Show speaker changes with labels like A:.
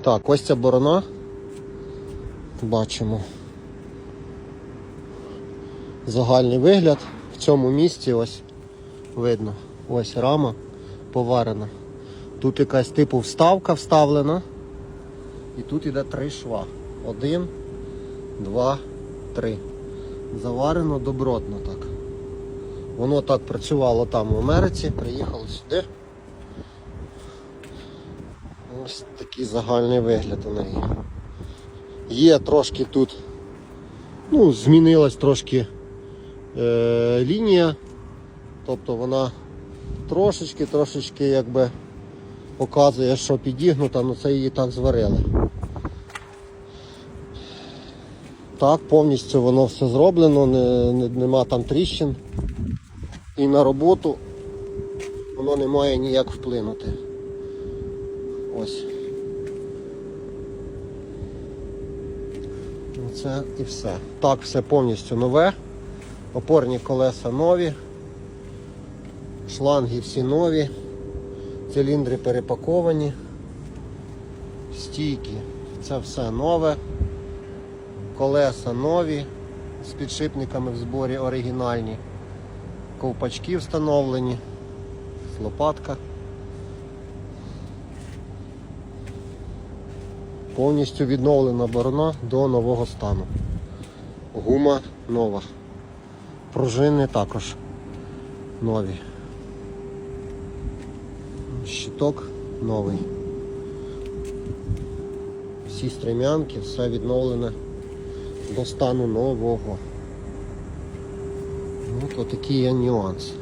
A: Так, ось ця борона. Бачимо. Загальний вигляд. В цьому місці ось видно. Ось рама поварена. Тут якась типу вставка вставлена. І тут іде три шва. Один, два, три. Заварено добротно так. Воно так працювало там в Америці, приїхало сюди. Ось такий загальний вигляд у неї. Є трошки тут, ну, змінилась трошки е, лінія, тобто вона трошечки, трошечки якби показує, що підігнута, але це її так зварили. Так, повністю воно все зроблено, не, не- нема там тріщин. І на роботу воно не має ніяк вплинути. Ось. Це і все. Так, все повністю нове. Опорні колеса нові. Шланги всі нові. Циліндри перепаковані. Стійки. Це все нове. Колеса нові. З підшипниками в зборі оригінальні. Ковпачки встановлені. Лопатка. Повністю відновлена борона до нового стану. Гума нова. Пружини також нові. Щиток новий. Всі стремянки, все відновлене до стану нового. Ну, то такий є нюанс.